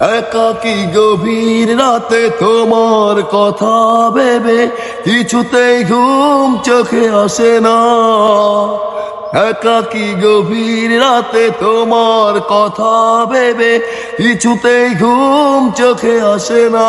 একাকি গভীর রাতে তোমার কথা ভেবে কিছুতেই ঘুম চোখে আসে না। একাকি গভীর রাতে তোমার কথা ভেবে কিছুতেই ঘুম চোখে আসে না।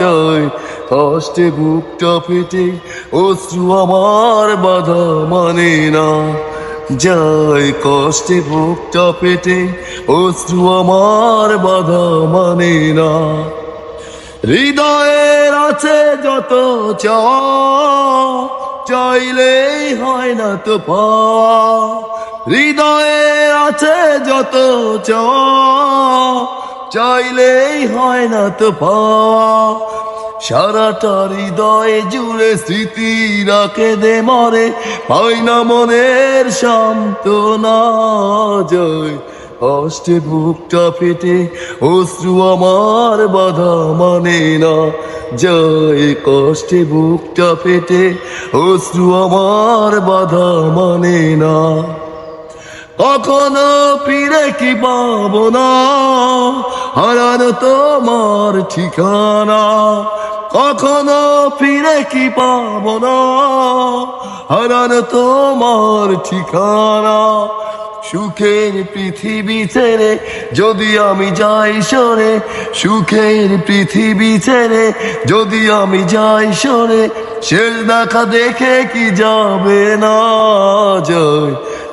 জয় কষ্টে বুকটা ফেটে অশ্রু আমার বাধা মানে না। যায় কষ্টে বুকটা পেটে অশ্রু আমার বাধা মানে না। হৃদয়ের আছে যত চাওয়া চাইলেই হয় না তো হৃদয়ের আছে যত চাওয়া চাইলেই হয় না তো সারাটা হৃদয়ে জুড়ে স্মৃতি রাখে দে মরে। পাই না মনের সান্ত্বনা জয়। কষ্টে বুকটা ফেটে, অশ্রু আমার বাধা মানে না। জয়, কষ্টে বুকটা ফেটে, অশ্রু আমার বাধা মানে না। কখনো ফিরে কি পাবো না? হারানো তোমার ঠিকানা। কখনো ফিরে কি পাব না। হারানো তোমার ঠিকানা। সুখের পৃথিবী ছেড়ে যদি আমি যাই সরে, সুখের পৃথিবী ছেড়ে যদি আমি যাই সরে, শেষ দেখা দেখে কি যাবে না জয়।